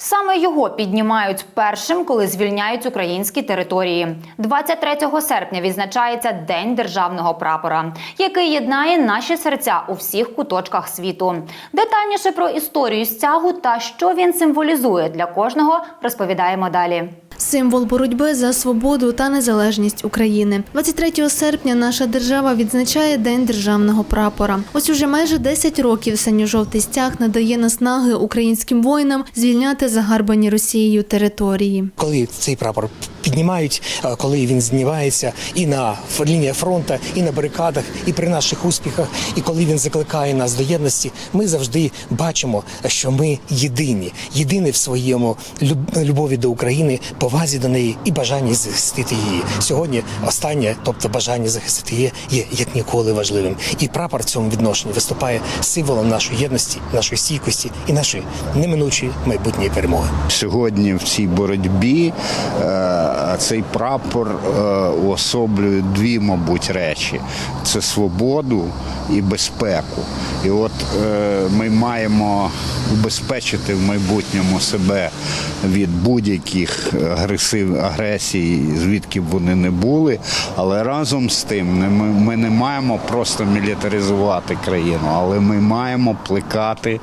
Саме його піднімають першим, коли звільняють українські території. 23 серпня відзначається День державного прапора, який єднає наші серця у всіх куточках світу. Детальніше про історію стягу та що він символізує для кожного розповідаємо далі. Символ боротьби за свободу та незалежність України. 23 серпня наша держава відзначає День державного прапора. Ось уже майже 10 років синьо-жовтий стяг надає наснаги українським воїнам звільняти загарбані Росією території. коли цей прапор піднімають, коли він знімається і на лініях фронту, і на барикадах, і при наших успіхах, і коли він закликає нас до єдності, ми завжди бачимо, що ми єдині, єдині в своєму люб- любові до України, повазі до неї і бажанні захистити її. Сьогодні останнє, тобто бажання захистити її, є як ніколи важливим. І прапор в цьому відношенні виступає символом нашої єдності, нашої стійкості і нашої неминучої майбутньої перемоги. Сьогодні в цій боротьбі е, цей прапор е, уособлює дві, мабуть, речі: це свободу і безпеку. І от е, ми маємо убезпечити в майбутньому себе від будь-яких агресив, агресій, звідки б вони не були. Але разом з тим ми, ми не маємо просто мілітаризувати країну, але ми маємо плекати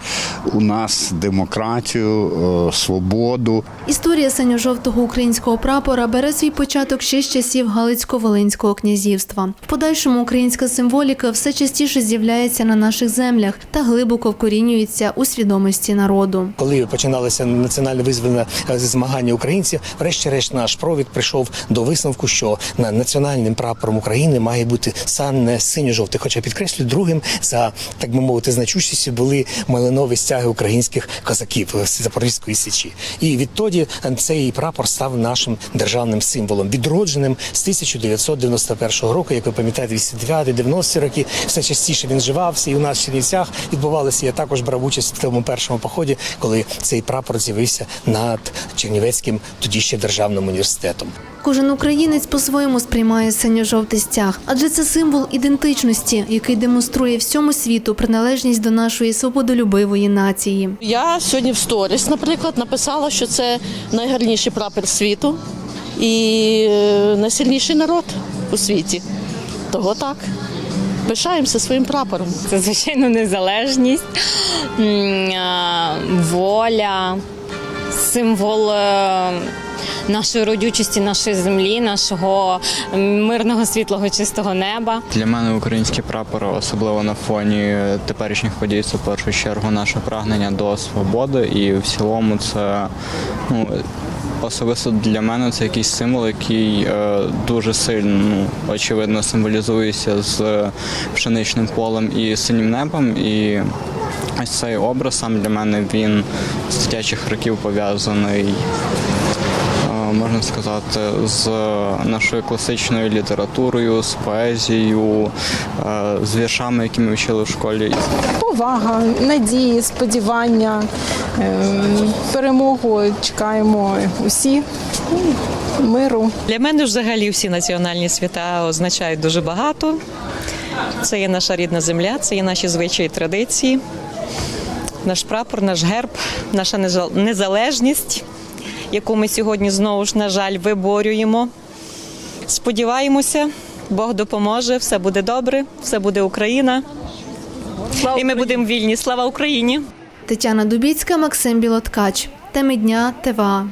у нас демократію, е, свободу. Історія синьо-жовтого українського прапора бере свій початок ще з часів Галицько-Волинського князівства. В подальшому українська символіка все частіше з'являється на наших землях та глибоко вкорінюється у свідомості народу. Коли починалися національно визвольне е, змагання українців, врешті-решт наш провід прийшов до висновку, що на національним прапором України має бути саме синьо-жовтий. Хоча підкреслю, другим за так би мовити значущістю були малинові стяги українських козаків Запорізької січі. І відтоді цей прапор став нашим державним символом, відродженим з 1991 року. Як ви пам'ятаєте, 89-90 роки все частіше він вживався, і у нас в Чернівцях відбувалося. Я також брав участь в тому першому поході, коли цей прапор з'явився над Чернівецьким тоді ще державним університетом. Кожен українець по-своєму сприймає синьо-жовтий стяг, адже це символ ідентичності, який демонструє всьому світу приналежність до нашої свободолюбивої нації. Я сьогодні в сторіс, наприклад, написала, що це найгарніший прапор світу і е, найсильніший народ у світі. Того так. Пишаємося своїм прапором. Це звичайно незалежність, воля, символ е, нашої родючості, нашої землі, нашого мирного світлого чистого неба. Для мене український прапор, особливо на фоні теперішніх подій, це в першу чергу наше прагнення до свободи, і в цілому це ну. Особисто для мене це якийсь символ, який е, дуже сильно ну, очевидно символізується з пшеничним полем і синім небом. І ось цей образ сам для мене він з дитячих років пов'язаний е, можна сказати, з нашою класичною літературою, з поезією, е, з віршами, які ми вчили в школі. повага, надії, сподівання, ем, перемогу чекаємо усі миру. Для мене взагалі всі національні свята означають дуже багато. Це є наша рідна земля, це є наші звичаї традиції, наш прапор, наш герб, наша незал- незалежність, яку ми сьогодні знову ж, на жаль, виборюємо. Сподіваємося, Бог допоможе, все буде добре, все буде Україна. І ми будемо вільні. Слава Україні! Тетяна Дубіцька, Максим Білоткач. Теми дня ТВА.